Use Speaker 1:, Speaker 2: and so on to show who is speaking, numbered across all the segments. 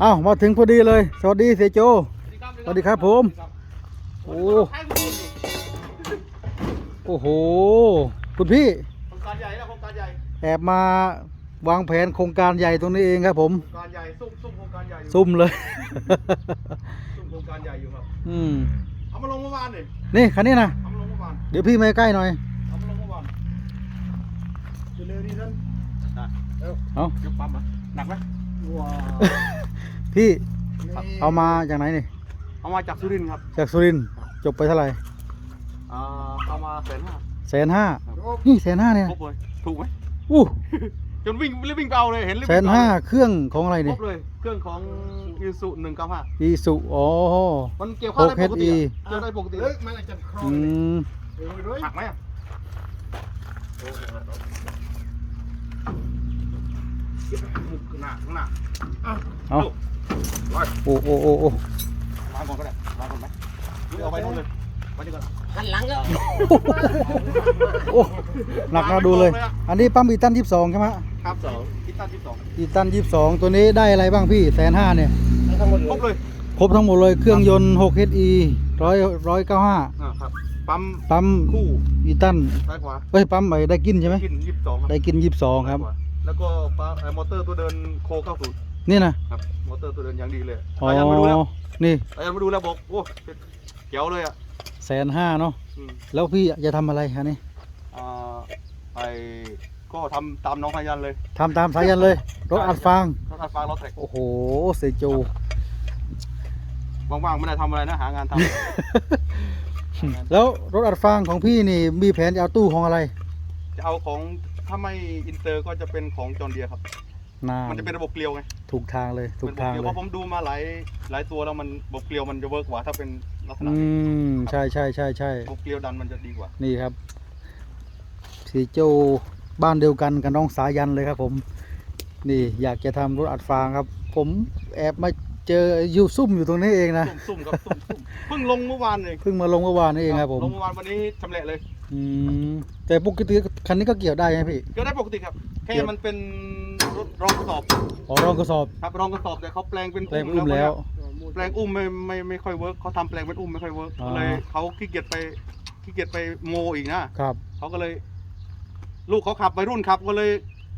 Speaker 1: เอ้ามาถึงพอดีเลย สวัสดีเสยโจ สวัสดีครับผม โอ้ โอ้โห คุณพี่
Speaker 2: โครงการใหญ่นะโครงการใหญ่
Speaker 1: แอบมาวางแผนโครงการใหญ่ตรงนี้เองครับผม
Speaker 2: โครงการใหญ่ซุ่มซุ่มโครงการใหญ่อยู่
Speaker 1: ซุ่มเลย
Speaker 2: ซุ่มโครงการใหญ่อยู่ครับ
Speaker 1: อืม
Speaker 2: เอามาลงเมื่อวานนี่
Speaker 1: นี่คันนี้นะ
Speaker 2: เอามาลงเมื่อวาน
Speaker 1: เดี๋ยวพี่มาใกล้หน่อย
Speaker 2: เอามาลงเมื่อวานเร็วๆนี่ท่านได้เร็ว
Speaker 1: เอา
Speaker 2: ยกปั๊มมาหนักไหมว้าว
Speaker 1: พี่
Speaker 2: ครับ
Speaker 1: เอามาจากไหนนี่
Speaker 2: เอามาจากสุรินทร์ครับ
Speaker 1: จากสุรินทร์จบไปเท่าไหร่
Speaker 2: อ่าเอามาแสนห้า
Speaker 1: แสนห้านี่แสนห้าเนี่ย
Speaker 2: ครบเลยถูกไหม
Speaker 1: อู้
Speaker 2: จนวิ่งรีบวิ่งไปเอาเลยเห็นรีบ
Speaker 1: แส
Speaker 2: วิ่
Speaker 1: น
Speaker 2: งไป
Speaker 1: ห้า
Speaker 2: เอเลย
Speaker 1: เครื่องของอะไร
Speaker 2: คร
Speaker 1: นี่
Speaker 2: บเลยเครื่องของอีสุหนึ่งเก้าห้า
Speaker 1: อีสุอ๋อ
Speaker 2: มันเกี่ยวข้าวได้ปกติ
Speaker 1: 6HE
Speaker 2: อะเกี่ยวได้ปกติ
Speaker 3: เฮ้ยมันอาจจะครอง
Speaker 1: อืม
Speaker 2: หักไหม อะหนักหนัก
Speaker 1: เอาโอ้โอ้โอ้โอ้
Speaker 2: ล้างก่อนก็ได้ล้างก่อนไหมหรือเอาไปนู่นเลยไว้นี่ก่อน
Speaker 3: หันหลังก็
Speaker 1: โอ้หนักนะดูเลย อันนี้ปั๊มอีตันยี่สิบสองใช่ไหม
Speaker 2: ครับสองคิดตั้งที่สอง
Speaker 1: อีตันยี่สิบสองตัวนี้ได้อะไรบ้างพี่แสนห้าเนี่ย
Speaker 3: ทั้งหมด
Speaker 2: ครบเลย
Speaker 1: ครบทั้งหมดเลยเครื่องยนต์6 HE ร้อยร้อยเก้าห้า
Speaker 2: อ่าครับปั๊ม
Speaker 1: ปั๊ม
Speaker 2: คู่
Speaker 1: อีตัน
Speaker 2: ซ้ายขวา
Speaker 1: เอ้ยปั๊มไปได้กินใช่ไหม
Speaker 2: กินยี่สิบสองครับ
Speaker 1: ได้กินยี่สิบสองครับ
Speaker 2: ซ้ายขวา แล้วก็ปั๊มเอ่อมอเตอร์ตัวเดินโคเก้าศูนย์
Speaker 1: นี่นะครับ
Speaker 2: มอเตอร์ตัวเดินอย่างดีเลย
Speaker 1: อ๋อ
Speaker 2: อาจารย์มาดูแล้ว
Speaker 1: นี่
Speaker 2: อาจารย์มาดูแล้วบอกโอ้เจ๋วเลยอะ
Speaker 1: แสนห้าเนาะ
Speaker 2: อืม
Speaker 1: แล้วพี่จะทำอะไรฮะนี่
Speaker 2: อ่าไอ้ก็ทำตามน้องพยันเลย
Speaker 1: ทำตามสายันเลย รถอัดฟาง
Speaker 2: รถอัดฟางรถแท็ก
Speaker 1: โอ้โหเซโจ
Speaker 2: ว่างๆไม่ได้ทำอะไรนะหางานท
Speaker 1: แล้วรถอัดฟางของพี่นี่มีแผนจะเอาตู้ของอะไรำ
Speaker 2: จะเอาของ ถ้าไม่อินเตอร์ก็จะเป็นของจอร์เดียครับ
Speaker 1: นา
Speaker 2: มันจะเป็นระบบเกลียวไง
Speaker 1: ถูกทางเลยถู
Speaker 2: เป็
Speaker 1: ก
Speaker 2: นระบบ
Speaker 1: ทาง
Speaker 2: เกลียว
Speaker 1: เล
Speaker 2: เพ
Speaker 1: ย
Speaker 2: ราะผมดูมาหลายหลายตัวแล้วมันระบบเกลียวมันจะเวิร์กกว่าถ้าเป็นลักษณะ
Speaker 1: อื
Speaker 2: นี้
Speaker 1: มใช่ใช่ใช่ใช่
Speaker 2: ระบบเกลียวดันมันจะดีกว่า
Speaker 1: นี่ครับสีโจบ้านเดียวกันกับน้องสายันเลยครับผม นี่อยากจะทำรถอัดฟางครับ ผมแอบมาเจออยู่ซุ่มอยู่ตรงนี้เองนะ
Speaker 2: ซุ่มๆครับซุ่มๆเพิ่งลงเมื่อวานเอง
Speaker 1: เพิ่งมาลงเมื่อวานนี่เองครับผม
Speaker 2: ลงเมื่อวานวันนี้ชำแหละเลย
Speaker 1: อืมแต่ปกติคันนี้ก็เกี่ยวได้ไหมพี่
Speaker 2: เกี่ยวได้ปกติครับ แค่
Speaker 1: เกี่ยว
Speaker 2: มันเป็นรถรองกระสอบ
Speaker 1: อ๋อรองกระสอบ
Speaker 2: ครับรองกระสอบแต่เขาแปลงเป็น
Speaker 1: แปลงอุ้มแล้ว
Speaker 2: แปลงอุ้มไม่ไม่ไม่ค่อยเวิร์กเขาทำแปลงเป็นอุ้มไม่ค่อยเวิร์ก
Speaker 1: อ๋อ
Speaker 2: ก็เลยเขาขี้เกียจไปขี้เกียจไปโมอีกนะครับเขาก็เลย ลูกเขาขับวัยรุ่นขับก็เลย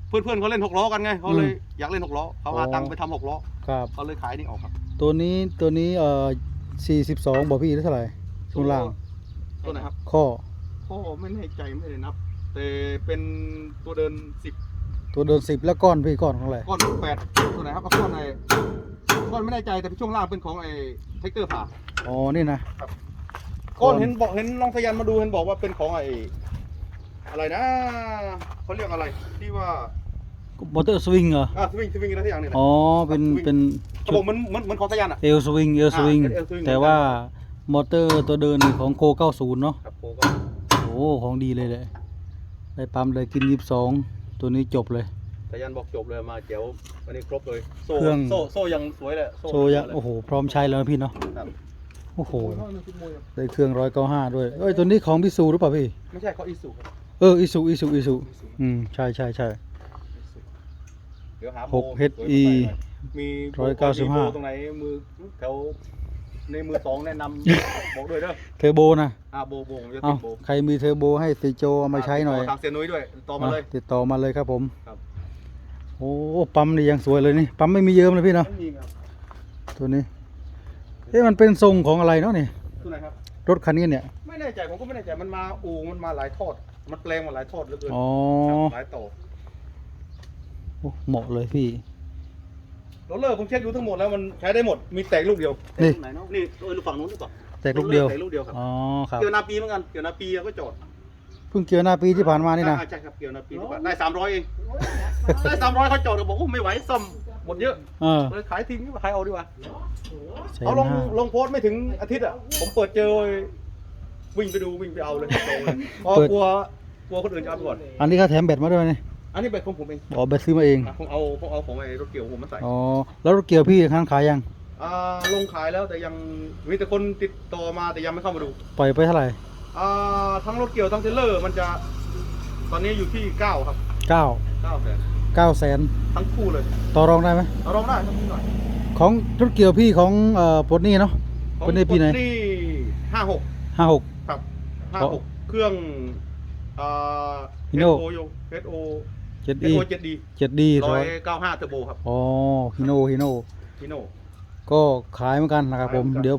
Speaker 2: เพื่อนเพื่อนๆเขาเล่นหกล้อกันไงเขาเลยอยากเล่นหกล้อเขาหาตังค์ไปทำหกล้อ
Speaker 1: ครับ
Speaker 2: เขาเลยขายนี่ออกครับ
Speaker 1: ตัวนี้ตัวนี้เอ่อ42บอกพี่หรือเท่าไหร่ช่วงล่าง
Speaker 2: ตัวไหนครับ
Speaker 1: ข้อ
Speaker 2: โอ้ไม่แน่ใจไม่ได้นับ แต่เป็นตัวเดินสิบ
Speaker 1: ตัวเดินสิบแล้วก้อนพี่ก้อนของอะไร
Speaker 2: ก้อนแปดตัวไหนครับก้อนไอ้ก้อนไม่แน่ใจแต่ช่วงล่างเป็นของไอ้เทคเตอร์ผ่า
Speaker 1: อ๋อนี่นะ
Speaker 2: ก้อนเห็นบอกเห็นน้องพยันมาดูเห็นบอกว่าเป็นของไอ้อะไรนะเขาเรียกอะไรที่ว่าม
Speaker 1: อเตอร์สวิงเหรอ
Speaker 2: อ่าสวิงสวิงอะไรที่อย่างนี้นะ
Speaker 1: อ๋อเป็นเป็น
Speaker 2: เขาบอกเหมันเหมันเหมันของพยันอะ
Speaker 1: เอลสวิงเอลสวิง
Speaker 2: อ่าเป็น L swing
Speaker 1: แต่ว่ามอเตอร์ตัวเดินนี่ของโค90เนาะ
Speaker 2: ครับโคก็
Speaker 1: โอ้ของดีเลยเลยได้ปั๊มเลยกิน22ตัวนี้จบเลย
Speaker 2: พยันบอกจบเลยมาเจ๋ววันนี้ครบเลยโซ่
Speaker 1: เครื่อง
Speaker 2: โซ่โซ่ยังสวยเลย
Speaker 1: โซยังโอ้โห พร้อมใช้แล้วนะพี่เนาะ
Speaker 2: ครับ
Speaker 1: โอ้โหได้เครื่อง195ด้วยเอ้ยตัวนี้ของพิซูหรือเปล่าพี่
Speaker 2: ไม่ใช่เขาอีสุครับ
Speaker 1: เอออิสุอิสุอิสุอืมใช่ใช่ใช่
Speaker 2: เดี๋ยวหา
Speaker 1: หก
Speaker 2: โบ
Speaker 1: HE
Speaker 2: มี
Speaker 1: ร้อยเก้าสิบห้า
Speaker 2: โบตรงไหนมือแถว ในมือสองแนะนำบอกด้วยเด้อ
Speaker 1: เทอร์โบนะ
Speaker 2: อ่าโบโบผมจะ
Speaker 1: เอา
Speaker 2: ติดโบ
Speaker 1: ใครมีเทอร์โบให้ติโจเอามาใช้หน่อย
Speaker 2: ทางเซียนุ้ยด้วยต่อมาเลย
Speaker 1: อะติดต่อมาเลยครับผม
Speaker 2: ครับ
Speaker 1: โอ้ปั๊มนี่ยังสวยเลยนี่ ปั๊มไม่มีเยิ้มเลยพี่เนาะ
Speaker 2: ไม่มีครับ
Speaker 1: ตัวนี้ เอ๊ะมันเป็นทรงของอะไรเนาะนี่
Speaker 2: ตัวไหนครับ
Speaker 1: รถคันนี้เนี่ย
Speaker 2: ไม่แน่ใจผมก็ไม่แน่ใจมันมาอูมันมาหลายทอด มันแปลงมาหลายทอดเหลือเกิน
Speaker 1: อ๋อ
Speaker 2: หลายต่อ
Speaker 1: โอ้เหมาะเลยพี่
Speaker 2: รถเลอร์ผมเช็คดูทั้งหมดแล้วมันใช้ได้หมดมีแตกลูกเดียว
Speaker 1: นี่
Speaker 2: ไหนเนาะนี่เออฝั่งนู้นหรือเปล่า
Speaker 1: แตกลูกเดียว
Speaker 2: แตกลูกเดียวครับ
Speaker 1: อ๋อครับ
Speaker 2: เกี่ยวนาปีเหมือนกันเกี่ยวนาปีก็จอด
Speaker 1: เพิ่งเกี่ยวหน้าปีที่ผ่านมานี่นะ
Speaker 2: อ่าใช่ครับเกี่ยวนาปีที่ผ่านได้สามร้อยเองได้สามร้อยเขาจอดก็บอกโอ้ไม่ไหวซ่อมหมดเยอะ
Speaker 1: เออ
Speaker 2: เลยขายทิ้งขายเอาดีกว่า
Speaker 1: แสน
Speaker 2: เขาลง
Speaker 1: ห้า
Speaker 2: ลงโพสต์ไม่ถึงอาทิตย์อะผมเปิดเจอวิ่งไปดูวิ่งไปเอาเลยเพราะกลัวกลัวคนอื่นจะเอาไปก่อน
Speaker 1: อันนี้เขาแถมแบตมาด้วยนี่
Speaker 2: อันนี้เป็นของผมเอง
Speaker 1: อ๋อแบตซื้อมาเอง
Speaker 2: ผมเอาผมเอาของไอ้รถเกี่ยวผมมาใส่
Speaker 1: อ๋อ แล้วรถเกี่ยวพี่ค้างขายยัง
Speaker 2: อ่าลงขายแล้วแต่ยังมีแต่คนติดต่อมาแต่ยังไม่เข้ามาดู
Speaker 1: ปล่อยไปเท่าไหร่
Speaker 2: อ่าทั้งรถเกี่ยวทั้งเทรลเลอร์มันจะ ตอนนี้อยู่ที่เก้าครับ
Speaker 1: เก้า
Speaker 2: เก้าแสน
Speaker 1: เก้าแสน
Speaker 2: ทั้งคู่เลย
Speaker 1: ต่อรองได้ไหม
Speaker 2: เอาลองได้ทั้งคู่หน่อย
Speaker 1: ขของรถเกี่ยวพี่ของเอ่อปลดหนี่เนาะ
Speaker 2: ของ
Speaker 1: คนนี้ปีไหน
Speaker 2: นี่ห้าหก
Speaker 1: ห้าหก
Speaker 2: ครับห้า
Speaker 1: เพราะ
Speaker 2: หกเครื่องเอ่อ
Speaker 1: Hino
Speaker 2: HO อยู่ HO
Speaker 1: เจ็ดดี
Speaker 2: HO 7D
Speaker 1: เจ็ดดี
Speaker 2: ร้อยเก้าห้าเทอร์โบครับ
Speaker 1: อ๋อฮิโนฮิโน
Speaker 2: พี่โน่
Speaker 1: ก็ขายเหมือนกันนะครับผม
Speaker 2: ขายเหมือนกัน
Speaker 1: เดี๋ยว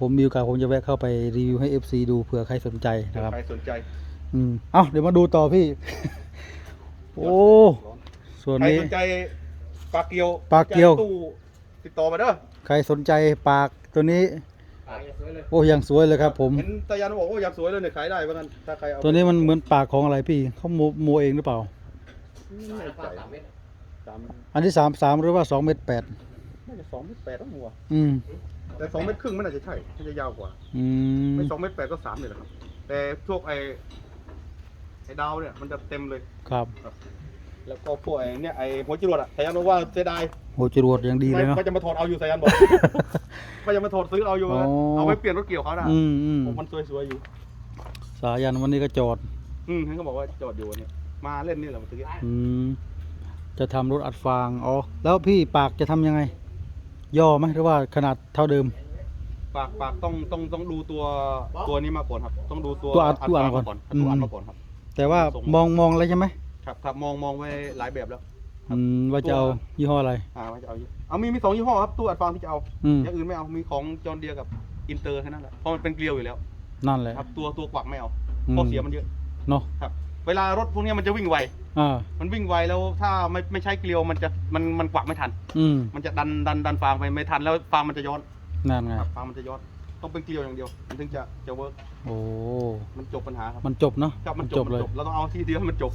Speaker 1: ผมมีโอกาสผมจะแวะเข้าไปรีวิวให้ FC ดูเผื่อใครสนใจนะครับ
Speaker 2: ใครสนใจ
Speaker 1: อืมเอ้าเดี๋ยวมาดูต่อพี่ โอ้ส่วน
Speaker 2: ใคร
Speaker 1: นี้
Speaker 2: สนใจปลาเกียว
Speaker 1: ปลาเกียว
Speaker 2: สนใจตู้ติดต่อมาเด้อ
Speaker 1: ใครสนใจปากตัวนี้
Speaker 2: ปลาอย่างสวยเลย
Speaker 1: โอ้ยังสวยเลยครับ ผม
Speaker 2: เห็นตายันบอกว่าอยากสวยเลยเนี่ยขายได้เหมือนกันถ้าใครเอา
Speaker 1: ตัวนี้มันเหมือนปากของอะไรพี่เขาโมโมเองหรือเปล่า
Speaker 2: ไม่แน่ใจสาม
Speaker 1: อันที่สามสามหรือว่าสองเมตรแปด
Speaker 2: น่าจะสองเมตรแปดต้องหัว
Speaker 1: อืม
Speaker 2: แต่สองเมตรครึ่งมันน่าจะใช่น่าจะยาวกว่า
Speaker 1: อืม
Speaker 2: ไม่สองเมตรแปดก็สามเลยแหละครับ แต่พวกไอ้ไอ้ดาวเนี่ยมันจะเต็มเลย
Speaker 1: ครับ
Speaker 2: แล้วก็พวกไอ้เนี่ยไอ้หัวจรวดอะสายันบอกว่าเสียดาย
Speaker 1: โหจรวดอย่างดีเลยเนาะ
Speaker 2: ไม่จะมาถอดเอาอยู่สายันบอกไม่จะมาถอดซื้อเอาอยู่
Speaker 1: อ๋อ
Speaker 2: เอาไว้เปลี่ยนรถเกี่ยวเขาน่ะ
Speaker 1: อืมอืม
Speaker 2: ผมมันสวยๆอยู่
Speaker 1: สายันวันนี้ก็จอด
Speaker 2: อืมเห็นเขาบอกว่าจอดอยู่เนี่ย มาเล่นนี่แหละเมื่อกี้
Speaker 1: อืมจะทำรถอัดฟางอ๋อแล้วพี่ปากจะทำยังไง ย่อไหมหรือว่าขนาดเท่าเดิม
Speaker 2: ปากปากต้องต้องต้องดูตัวตัวนี้มาก่อนครับ ต้องดูตัว
Speaker 1: ตัวอัดตัวอัด
Speaker 2: มา
Speaker 1: ก่อน
Speaker 2: ก่อนตัวอัด
Speaker 1: อืม
Speaker 2: มาก่อนครับ
Speaker 1: แต่ว่า
Speaker 2: ส่ง
Speaker 1: มองมองอะไรใช่ไหม
Speaker 2: ครับครับมองมองไว้หลายแบบแล้ว
Speaker 1: อืมว่าจะเอายี่ห้ออะไร
Speaker 2: อ่าว่าจะเอาอยู่เอามีมีสองยี่ห้อครับตู้อัดฟังที่จะเอา
Speaker 1: อืม
Speaker 2: อย่างอื่นไม่เอามีของจอร์นเดียกับอินเตอร์แค่นั้นแหละเพราะมันเป็นเกลียวอยู่แล้ว
Speaker 1: นั่นแหละ
Speaker 2: ครับตัวตัวกวักไม่เอา
Speaker 1: อืม
Speaker 2: เพราะเสียมันเยอะ
Speaker 1: เนาะ
Speaker 2: ครับ เวลารถพวกเนี้ยมันจะวิ่งไว
Speaker 1: อ่า
Speaker 2: มันวิ่งไวแล้วถ้าไม่ไม่ใช้เกลียวมันจะมันมันกวักไม่ทัน
Speaker 1: อืม
Speaker 2: มันจะดันดันดันฟางไปไม่ทันแล้วฟางมันจะย้อน
Speaker 1: นั่นไง
Speaker 2: ครับฟางมันจะย้อน ต้องเป็นเกลียวอย่างเดียว มันถึงจะจะเวิร์ก
Speaker 1: โอ้
Speaker 2: มันจบปัญหาครับ
Speaker 1: มันจบเนาะ
Speaker 2: ครับมันจ
Speaker 1: จ
Speaker 2: บบมัน
Speaker 1: เลย
Speaker 2: จบเราต้องเอาที่เดียวให้มันจบ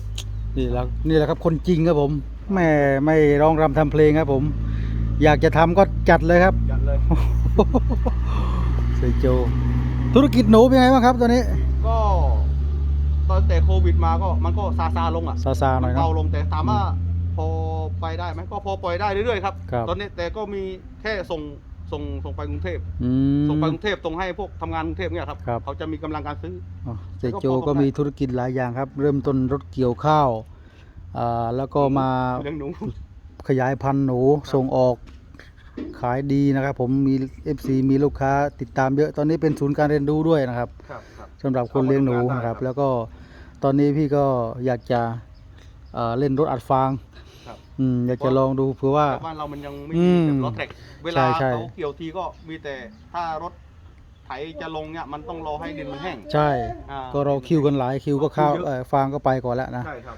Speaker 1: นี่แหละนี่แหละครับคนจริงครับผมแม่ไม่ร้องรำทำเพลงครับผม อยากจะทำก็จัดเลยครับ
Speaker 2: ยันเลย
Speaker 1: เซโจ ธุรกิจหนูเป็นไงบ้างครับตอนนี้
Speaker 2: ก็ ตอนแต่โควิดมาก็มันก็ซาซาลงอะ
Speaker 1: ซาซาหน่อย
Speaker 2: มัน
Speaker 1: เนาะ
Speaker 2: เบาลงแต่ถามว่าพอไปได้ไหมก็พอปล่อยได้เรื่อยๆครับ
Speaker 1: ครับ
Speaker 2: ตอนนี้แต่ก็มีแค่ส่งส่งส่งไปกรุงเทพ
Speaker 1: อืม
Speaker 2: ส่งไปกรุงเทพส่งให้พวกทำงานกรุงเทพเนี่ยครับ
Speaker 1: ครับ
Speaker 2: เขาจะมีกำลังการซื้อ
Speaker 1: อ๋อเซโจก็มีธุรกิจหลายอย่างครับ เริ่มต้นรถเกี่ยวข้าวอ่าแล้วก็มา
Speaker 2: เลี้ยงหนู
Speaker 1: ขยายพันธุ์หนูส่งออกขายดีนะครับ ผมมี FC มีลูกค้าติดตามเยอะตอนนี้เป็นศูนย์การเรียนรู้ด้วยนะครับ
Speaker 2: ครับ ครับ
Speaker 1: สำหรับคนเลี้ยงหนูนะครับ แล้วก็ ตอนนี้พี่ก็อยากจะเอ่อเล่นรถอัดฟาง
Speaker 2: ครับ
Speaker 1: อืมอยากจะลองดูเผื่อว่า
Speaker 2: แต่บ้านเรามันยังไม่
Speaker 1: อื
Speaker 2: มี
Speaker 1: ม
Speaker 2: แบบรถแท็กเวลา
Speaker 1: ใช่ใช่
Speaker 2: เขาเกี่ยวทีก็มีแต่ถ้ารถไถจะลงเนี่ยมันต้องรอให้ดินมันแห้ง
Speaker 1: ใช่
Speaker 2: อ่า
Speaker 1: ก็เราคิวกันหลายคิวก็เข้าว
Speaker 2: คิวเยอะ
Speaker 1: เอ่อฟางก็ไปก่อนแล้วนะ
Speaker 2: ใช่ครับ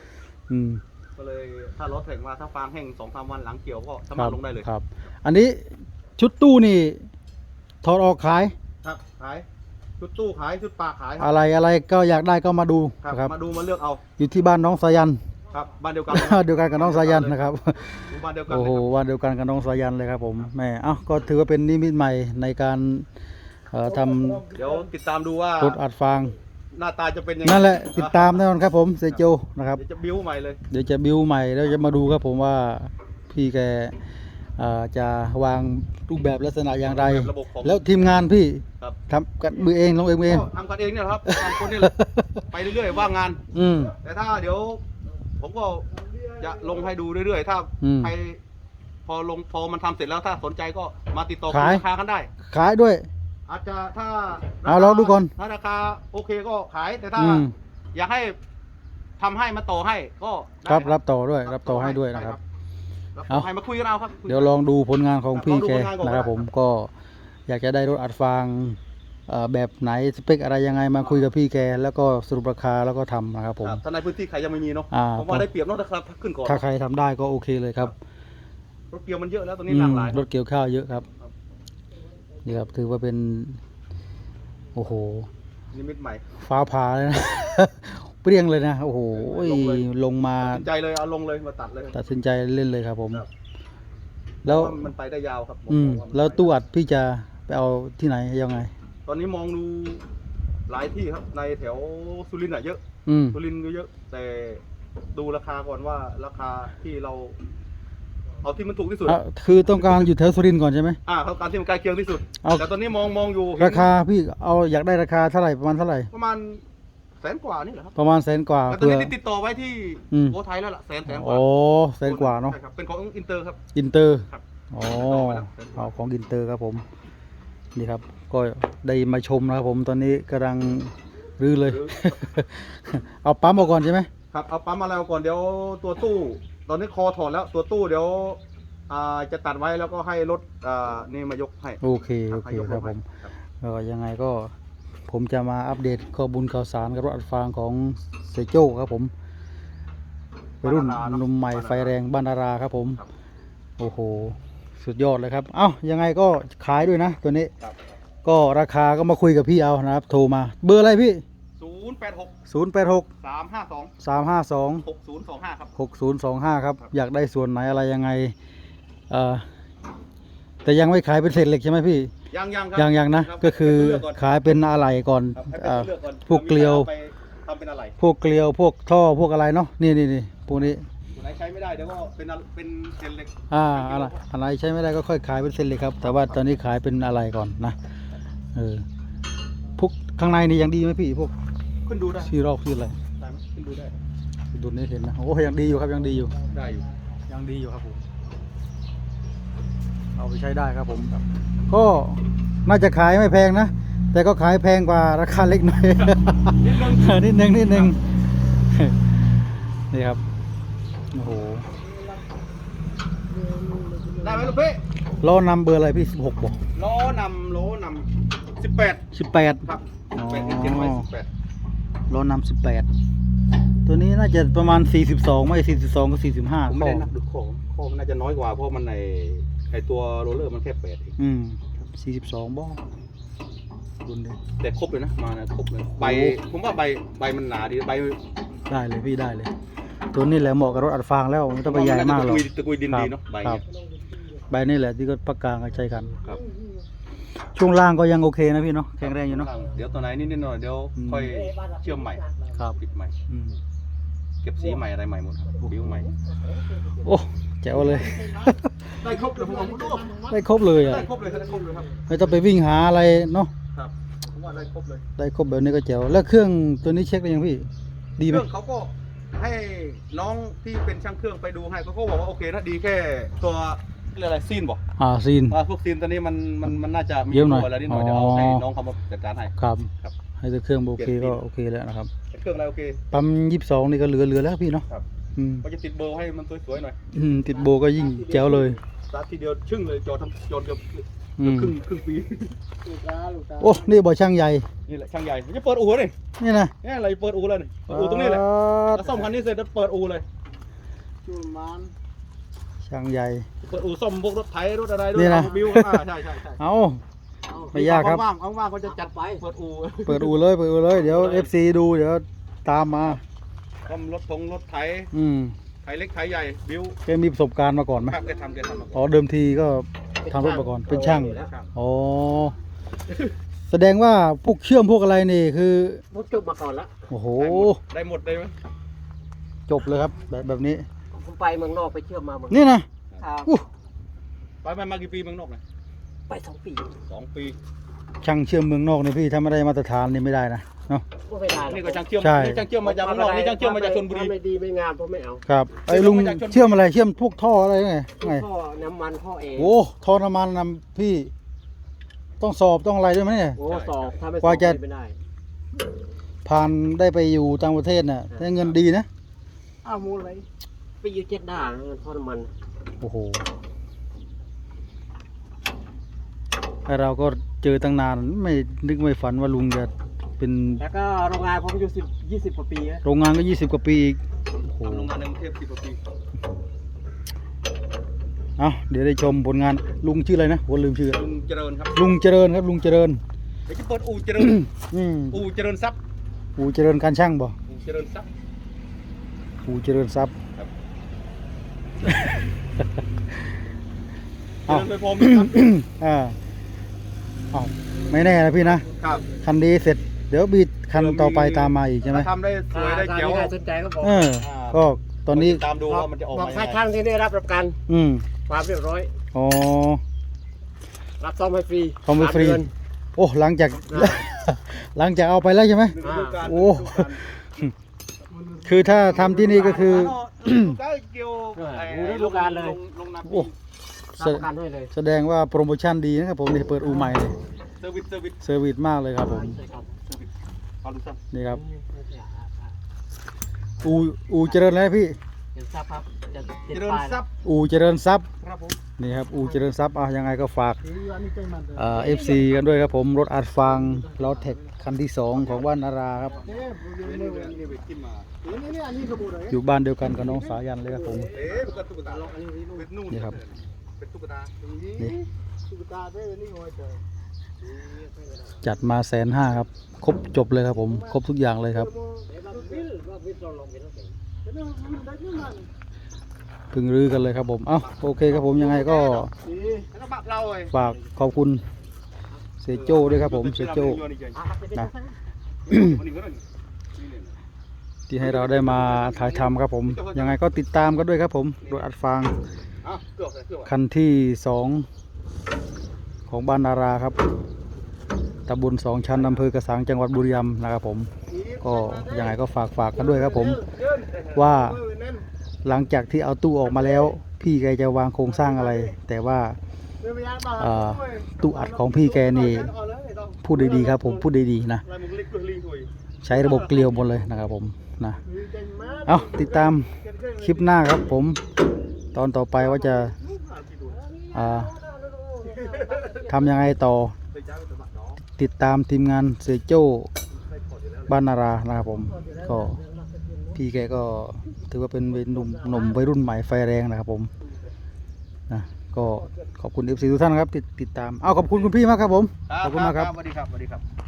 Speaker 1: อืม
Speaker 2: ก็เลยถ้ารถแท็กมาถ้าฟางแห้งสองสามวันหลังเกี่ยวก็สา
Speaker 1: ค
Speaker 2: มา
Speaker 1: รั
Speaker 2: รถลงได้เลย
Speaker 1: ครับ อันนี้ชุดตู้นี่ถอดออกขาย
Speaker 2: ครับขาย ชุดตู้ขายชุดปากขายค
Speaker 1: อะ
Speaker 2: รับ
Speaker 1: ไรอะไรก็อยากได้ก็มาดู
Speaker 2: ครับ
Speaker 1: นะครับ
Speaker 2: มาดูมาเลือกเอา
Speaker 1: อยู่ที่บ้านน้องสายัน
Speaker 2: ครับบ้านเดียวกัน
Speaker 1: เดียวกันกับน้องสายันนะครับ
Speaker 2: อยู่บ้านเดียวกัน
Speaker 1: โอ้
Speaker 2: เลย
Speaker 1: โห
Speaker 2: ครับ
Speaker 1: วันเดียวกันกับน้องสายันเลยครับผมแหม่เอ้าก็ถือว่าเป็นนิมิตใหม่ในการเอ่อท
Speaker 2: เดี๋ยวติดตามดูว่าำ
Speaker 1: รถอัดฟาง
Speaker 2: หน้าตาจะเป็นยังไง
Speaker 1: นั่นแหละติดตามแน่นอนครับผมเซโจนะครับ
Speaker 2: เดี๋ยวจะบิ้วใหม่เลย
Speaker 1: เดี๋ยวจะบิวใหม่แล้วจะมาดูครับผมว่าพี่แกเอ่อ จะวางรูปแบบลักษณะอย่างไร
Speaker 2: ระบบของ
Speaker 1: แล้วทีมงานพี่
Speaker 2: ครับ
Speaker 1: ทำกันมือเองลงเองมือเอง
Speaker 2: ก็ทำกันเองเนี่ยแหละครับทำคนนี่แหละไปเรื่อยๆว่างงาน
Speaker 1: อืม
Speaker 2: แต่ถ้าเดี๋ยวผมก็จะลงให้ดูเรื่อยๆ ถ้า
Speaker 1: อืม
Speaker 2: ใครพอลงพอมันทำเสร็จแล้วถ้าสนใจก็มาติดต่อ
Speaker 1: ขาย
Speaker 2: ราคากันได้
Speaker 1: ขายด้วย
Speaker 2: อาจจะถ้า
Speaker 1: เอาลองดูก่อน
Speaker 2: ถ้าราคาโอเคก็ขายแต่ถ้า
Speaker 1: อืม
Speaker 2: อยากให้ทำให้มาต่อให้ก็ได้
Speaker 1: ครับรับต่อด้วย รับต่อให้ด้วยนะครับ
Speaker 2: รับ
Speaker 1: เอา
Speaker 2: ต่อให้มาคุยกันเอาครับคุกัน
Speaker 1: เดี๋ยวลองดูผลงานของพี่
Speaker 2: ลองดู
Speaker 1: แก
Speaker 2: ผลงานก่อน
Speaker 1: นะครับ
Speaker 2: ก็ได้
Speaker 1: ผมก็อยากจะได้รถอัดฟางเอ่อแบบไหนสเปคอะไรยังไงมาคุยกับพี่แก แล้วก็สรุปราคาแล้วก็ทำนะครับผม
Speaker 2: ครับถ้าในพื้นที่ใครยังไม่มีเนาะ
Speaker 1: อ่า
Speaker 2: ผมว่าได้เปรียบเนาะถ้าครับขึ้นก่อน
Speaker 1: ถ้าใครทำได้ก็โอเคเลยครับ
Speaker 2: รถเกียวมันเยอะแล้วตรงนี้
Speaker 1: อื
Speaker 2: หลาก
Speaker 1: ม
Speaker 2: หลาย
Speaker 1: รถเกี่ยวข้าวเยอะครับ
Speaker 2: ครับ
Speaker 1: นี่ครับถือว่าเป็น โอ้โห
Speaker 2: นิมิตใหม่
Speaker 1: ฟ้าผ่าเลยนะ เปรี้ยงเลยนะโอ้โห
Speaker 2: ลงเลย
Speaker 1: ลงมา
Speaker 2: ตัดสินใจเลยเอาลงเลยมาตัดเลย
Speaker 1: ตัดสินใจเล่นเลยครับผม
Speaker 2: ครับ
Speaker 1: แล้ว
Speaker 2: เพราะามันไปได้ยาวครับผม
Speaker 1: อืม
Speaker 2: บอกามัน
Speaker 1: แล้วตู้อัดพี่จะไปเอาที่ไหนยังไง
Speaker 2: ตอนนี้มองดูหลายที่ครับในแถวสุรินทร์อะเยอะ
Speaker 1: อืม
Speaker 2: สุรินทร์ก็เยอะ แต่ดูราคาก่อนว่าราคาที่เรา เอาที่มันถูกที่สุด
Speaker 1: อะคือต้องการอยู่แถวสุรินทร์ก่อนใช่ไหม
Speaker 2: อ่าเขาการที่มันใกล้เคียงที่สุด
Speaker 1: เอา
Speaker 2: แต่ตอนนี้มองมองอยู่
Speaker 1: ราคาพี่เอาอยากได้ราคาเท่าไหร่ประมาณเท่าไหร่
Speaker 2: ประมาณ แสนกว่านี่แหละครับ
Speaker 1: ประมาณแสนกว่า
Speaker 2: แต่ตอน
Speaker 1: เพื่อ
Speaker 2: นี้ติดต่อไว้ที่
Speaker 1: อืม
Speaker 2: โอไทยแล้วล่ะแสนแสนกว่า
Speaker 1: โอ้แสนกว่าเนาะ
Speaker 2: ใช่ครับเป็นของอินเตอร์ครับ
Speaker 1: อินเตอร์
Speaker 2: ครับ
Speaker 1: อ๋อ
Speaker 2: ติดต่อไว้แล้วแสนกว่า
Speaker 1: เอาของอินเตอร์ครับผมนี่ครับ ก็ได้มาชมนะครับผมตอนนี้กำลังรื้อเลยเอาปั๊มออกก่อนใช่ไหม
Speaker 2: ครับเอาปั๊มอะไรมาก่อนเดี๋ยวตัวตู้ ตอนนี้คอถอดแล้วตัวตู้เดี๋ยวอ่าจะตัดไว้แล้วก็ให้รถอ่านี่มายกให้
Speaker 1: โอเคโอเค
Speaker 2: ให้ยก
Speaker 1: ครับผม
Speaker 2: ครับ
Speaker 1: ก็ยังไงก็ ผมจะมาอัปเดตข้อมูลข่าวสารกับรถอัดฟางของเซโจ้ครับผมวัยรุ่นหนุ่มใหม่ไฟแรงบ้านดาราครับผม โอ้โห สุดยอดเลยครับ เอ้ายังไงก็ขายด้วยนะ ตัวนี้
Speaker 2: ครับ
Speaker 1: ก็ราคาก็มาคุยกับพี่เอานะครับ โทรมา เบอร์อะไรพี่
Speaker 2: ศูนย์แปดหก
Speaker 1: 0 8 6
Speaker 2: สามห้าสอง
Speaker 1: 3 5 2
Speaker 2: หกศูนย์สองห้าครับ
Speaker 1: 6 0 2 5ครับ
Speaker 2: ครับ
Speaker 1: อยากได้ส่วนไหนอะไรยังไงเอ่อแต่ยังไม่ขายเป็นเศษเหล็กใช่ไหมพี่
Speaker 2: ยังยังครั
Speaker 1: ยังยังนะ
Speaker 2: รับ
Speaker 1: ก็คือ
Speaker 2: ให้เลืกก่อน
Speaker 1: ขายเป็นอะไหล่ก่อน
Speaker 2: ครับให้
Speaker 1: อ่า
Speaker 2: เลือกก่อน
Speaker 1: พวกเกลียว
Speaker 2: อาไปทำเป็นอะไร
Speaker 1: พวกเกลียว พวกท่อ พวกอะไรเนาะ นี่นี่นี่พวกนี้
Speaker 2: ตัวไหนใช้ไม่ได้เดี๋ยวก็เป็นอะเป็นเศษเหล็ก
Speaker 1: อ่าอะไรอะไรใช้ไม่ได้ก็ค่อยขายเป็นเส้นเลยครับ แต่ว่าตอนนี้ขายเป็นอะไรก่อนนะ เออ พวกข้างในนี่ยังดีไหมพี่ พวก
Speaker 2: ขึ้นดูได้
Speaker 1: ชีรอกชีอะไร
Speaker 2: ได้ไหมขึ้นดูได้
Speaker 1: ดูนี่เห็นนะ โอ้ยังดีอยู่ครับยังดีอยู่
Speaker 2: ได้อยู่
Speaker 1: ยังดีอยู่ครับผม เอาไปใช้ได้ครับผมก็น่าจะขายไม่แพงนะ แต่ก็ขายแพงกว่าราคาเล็กหน่อย นิดนึง นิดนึงนี่ครับโอ้โห
Speaker 2: ได้ไหมลูกพี่
Speaker 1: ล้อนำเบอร์อะไรพี่สิบหกบอก
Speaker 2: ล้อนำล้อนำสิบแปด
Speaker 1: สิบแปด
Speaker 2: ครับ
Speaker 1: อ๋อ
Speaker 2: เป็นเขียนไว้สิบแปด
Speaker 1: ล้อนำสิบแปดตัวนี้น่าจะประมาณสี่สิบสองไม่สี่สิบสองก็สี่สิบห้า
Speaker 2: ผมไม่ได้นับดูโค้งโค้งมันน่าจะน้อยกว่าเพราะมันใน ไอตัวโรลเลอร์มันแค่แปดเอง
Speaker 1: อืมสี่สิบสองบ้องดุนเลย
Speaker 2: แต่ครบเลยนะมานะครบเลยใบ
Speaker 1: โอ้
Speaker 2: ผมว่าใบใบมันหนาดีใบ
Speaker 1: ได้เลยพี่ได้เลย ตัวนี้แหละเหมาะกับรถอัดฟางแล้วไม่ต้องไปใหญ่มากหรอก
Speaker 2: ตะกุยดิน
Speaker 1: ครับ
Speaker 2: ดีเนาะใบ
Speaker 1: ครับ
Speaker 2: เนี่ย
Speaker 1: ใบนี่แหละที่ก็ปากกลางก็ใช้กัน
Speaker 2: ครับ
Speaker 1: ช่วงล่างก็ยังโอเคนะพี่เนาะแข็งแรงอยู่เนาะ
Speaker 2: เดี๋ยวตัวไหนนิดๆหน่อยๆเดี๋ยว
Speaker 1: อืม
Speaker 2: ค่อยเชื่อมใหม่
Speaker 1: ครับ
Speaker 2: ปิดใหม่
Speaker 1: อืม
Speaker 2: เก็บสีใหม่อะไรใหม่หมดครับบิวใหม่
Speaker 1: โอ้แจ๋วเลย
Speaker 2: ได้ครบเลยผมบอกคุณดู
Speaker 1: ได้ครบเลยอะ
Speaker 2: ได้ครบเลยได้ครบเลยครับ
Speaker 1: ไม่ต้องไปวิ่งหาอะไรเนาะ
Speaker 2: ครับผมว่าได้ครบเลย
Speaker 1: ได้ครบแบบนี้ก็แจ๋วแล้วเครื่องตัวนี้เช็คได้ยังพี่ ดีไหม
Speaker 2: เครื่องเขาก็ให้น้องที่เป็นช่างเครื่องไปดูให้เขาก็บอกว่าโอเคนะดีแค่ตัวเรียกอะไรซีนบอก
Speaker 1: อ่าซีน
Speaker 2: อ่าพวกซีนตัวนี้มันมันมันน่าจะมี
Speaker 1: เยอะหน่อย
Speaker 2: ตัวอะไรนิดหน่อยเดี๋ยวเอา
Speaker 1: อ๋อ
Speaker 2: ให้น้องเขามาจัดการให้
Speaker 1: ครับ
Speaker 2: ครับ
Speaker 1: ให้ตัวเครื่องโอเค
Speaker 2: เปลี่ยน
Speaker 1: ก็
Speaker 2: ซีน
Speaker 1: โอเคแล้วนะครับ
Speaker 2: เค รื่องอะไรโอเค
Speaker 1: ปั๊มยี่สิบสองนี่ก็เหลือเหลือแล้วพี่เนาะ
Speaker 2: ครับ
Speaker 1: อืม
Speaker 2: ก็จะติดเบอร์ให้มันสวยๆหน่อย
Speaker 1: อืมติดโบก็ยิ่งแจ๋วเลย
Speaker 2: สตาร์ททีเดียวชึ่งเลยจอดทั้งจอดเกือบ
Speaker 1: อืม
Speaker 2: ครึ่งครึ่งปี
Speaker 1: โอ้ นี่บ่อช่างใหญ่
Speaker 2: นี่แหละช่างใหญ่จะเปิดอู่เลย
Speaker 1: นี่นะ
Speaker 2: นี่อะไรเปิดอู่เลยนี่เปิดอู่ตรงนี้แหละ
Speaker 1: อ่า
Speaker 2: แล้วซ่อมคันนี้เสร็จแล้วเปิดอู่เลย
Speaker 1: ช่างใหญ่
Speaker 2: เปิดอู่ซ่อมพวกรถไถรถอะไรด้ว
Speaker 1: นี่
Speaker 2: ย
Speaker 1: นะ
Speaker 2: เอาบิวอ่าใช่ใช่ใช่
Speaker 1: เอาไม่ยากครับ
Speaker 2: ว่างๆว่างๆเขาจะจัดไปเปิดอู่
Speaker 1: เปิดอู่เลย เปิดอู่เลย เดี๋ยว FC ดู เดี๋ยว ตามมา
Speaker 2: ซ่อมรถทงรถไถ
Speaker 1: อืม
Speaker 2: ไถเล็กไถใหญ่บิว
Speaker 1: แกมีประสบการณ์มาก่อนไหม
Speaker 2: ครับแกทำแกทำมาก่อน
Speaker 1: อ๋อเดิมทีก็ทำรถมาก่อนเป็นช่าง
Speaker 2: ครับ
Speaker 1: อ๋อแสดงว่าพวกเชื่อมพวกอะไรนี่คือ
Speaker 3: มุดจุบมาก่อนละ
Speaker 1: โอ้โห
Speaker 2: ได้หมดได้หมด
Speaker 1: จบเลยครับแบบแบบนี้
Speaker 3: ผมไปเมืองนอกไปเชื่อมมาเมือง
Speaker 1: นี่นะ
Speaker 3: ครับ
Speaker 1: อู้
Speaker 2: ไปมามากี่ปีเมืองนอกเนี่ย
Speaker 3: ไปสองปี
Speaker 2: สองปี
Speaker 1: ช่างเชื่อมเมืองนอกนี่พี่ถ้าไม่ได้มาตรฐานนี่ไม่ได้นะเนาะ
Speaker 3: ก็ไม่ได้หรอก
Speaker 2: นี่ก็ช่างเชื่อม
Speaker 1: ใช่
Speaker 2: นี่ช่างเชื่อมมาจากเมืองนอกนี่ช่างเชื่อมมาจากชลบุรี
Speaker 3: ถ้ไม่ดีไม่งามผมไม่เอา
Speaker 1: ครับไอ้ลุง
Speaker 2: มาจากชลบุรี
Speaker 1: เชื่อมอะไรเชื่อมพวกท่ออะไรไงไง
Speaker 3: พ่อน้ำมันพ่อเอง
Speaker 1: โอ้ท่อน้ำมันนำพี่ ต้องสอบต้องอะไรด้วยไหมเนี่ย
Speaker 3: โอ้สอบถ้าไม่ส
Speaker 1: กว่า
Speaker 3: อบ
Speaker 1: จะ
Speaker 3: ไม่ได้
Speaker 1: ผ่านได้ไปอยู่ต่างประเทศน่ะได้เงินดีนะ
Speaker 3: อ้าวมูอะไรไปอยู่เจ็ดด่างพ่อน้ำมัน
Speaker 1: โอ้โหไอเราก็ เจอตั้งนานไม่นึกไม่ฝันว่าลุงจะเป็น
Speaker 3: แล้วก็โรงงานผมอยู่สิบยี่สิบกว่าปีแล้ว
Speaker 1: โรงงานก็ยี่สิบกว่าปีอีกโอ้โห
Speaker 2: ทำโรงงานในกรุงเทพสิบกว่าปี
Speaker 1: เอาเดี๋ยวได้ชมผลงานลุงชื่ออะไรนะผมลืมชื่อ
Speaker 2: ลุงเจริญครับ
Speaker 1: ลุงเจริญครับลุงเจริญ
Speaker 2: เดี๋ยวจะเปิดอู่เจริญ
Speaker 1: อืม
Speaker 2: อู่เจริญทรัพย์
Speaker 1: อูเจริญการช่างบ่
Speaker 2: อู่เจริญทรัพย์
Speaker 1: อูเจริญทรัพย์
Speaker 2: ครับเจ
Speaker 1: เอ้า
Speaker 2: ริญไปพร้อมไหมครับ
Speaker 1: อ่าเอ้าไม่แน่นะพี่นะ ครับคันนี้เสร็จ เดี๋ยวบีคันต่อไปตามมาอีกใช่ไหม
Speaker 2: ถ้าทำได้สวยได้เจ๋ว
Speaker 3: ถ้าสนใจก็บอก
Speaker 1: เออ ก็ตอนนี้
Speaker 2: ตามดูว่ามันจะออก
Speaker 3: บอ
Speaker 2: มาก
Speaker 3: สาย
Speaker 2: ยังไง
Speaker 3: ช่างที่ได้รับประกัน
Speaker 1: อืม
Speaker 3: ความเรียบร้อย
Speaker 1: อ๋อ
Speaker 3: รับซ่อมให้ฟรี
Speaker 1: ซ่อมให้ฟรี
Speaker 3: สาเดือน
Speaker 1: โอ้หลังจาก
Speaker 3: อ่า
Speaker 1: หลังจากเอาไปแล้วใช่ไหม
Speaker 2: หนึ่งฤดูกาล
Speaker 1: โอ้คือถ้าทำที่นี่ก็คือ
Speaker 2: ก็เกี่ยวไอ้
Speaker 3: ฤดูกาลเลย
Speaker 2: งลงนา
Speaker 1: โอ้
Speaker 2: ปี
Speaker 3: รับประกันด้วยเลย
Speaker 1: แสดงว่าโปรโมชั่นดีนะครับผมนี่เปิดอูใหม่เลย
Speaker 2: เซอร์วิสเซอร์วิส
Speaker 1: เซอร์วิสมากเลยครับผม
Speaker 3: ใช่ครับ
Speaker 2: เซอร์วิสฟังดูซ้
Speaker 1: นี่ครับอูอูเจริญแล้วพี่
Speaker 3: เห็นทราบครับจะำติด
Speaker 2: เจริญ
Speaker 3: ป้าย
Speaker 2: ทรัพย์
Speaker 1: อูเจริญทรัพย์
Speaker 2: ครับผม
Speaker 1: นี่ครับอูเจริญทรัพย์อะยังไงก็ฝากเอ่อฟซีกันด้วยครับผมรถอัดฟางล้อเทคคันที่สองของบ้านนาราครับ
Speaker 2: นี่นี่นี่ไปกินมา
Speaker 1: อยู่บ้านเดียวกันกับน้องสายันเลยครับผม
Speaker 2: เอ๊ะ เป็นตุ๊กตานี่ตุ๊กตา
Speaker 1: นี่จัดมาแสนห้าครับ ครบจบเลยครับผม ครบทุกอย่างเลยครับพิ่งรื้อกันเลยครับผม เอ้าโอเคครับผมยังไงก็ฝากขอบคุณเสโจ้ด้วยครับผมเสโจ้นะที่ให้เราได้มาถ่ายทำครับผม ยังไงก็ติดตามกันด้วยครับผมรถอัดฟาง คันที่สองของบ้านนาราครับตำบลสองชั้นอำเภอกระสังจังหวัดบุรีรัมย์นะครับผม ก็ยังไงก็ฝากฝากกันด้วยครับผม ว่าหลังจากที่เอาตู้ออกมาแล้ว พี่แกจะวางโครงสร้างอะไร แต่ว่าตู้อัดของพี่แกนี่พูดดีๆครับผมพูดดีๆนะ ใช้ระบบเกลียวหมดเลยนะครับผมนะเอาติดตามคลิปหน้าครับผม ตอนต่อไปว่าจะาทำยังไงต่อ ติดตามทีมงานเสโจ้บ้านนารานะครับผม ก็พี่แกก็ถือว่าเป็นวัยหนุ่มหนุ่มวัยรุ่นใหม่ไฟแรงนะครับผมนะก็ขอบคุณเอฟซีทุกท่านครับติดติดตาม เอาขอบคุณคุณพี่มากครับผม ขอบคุณมากครับ
Speaker 2: สวัสดีครับสวัสดีครับ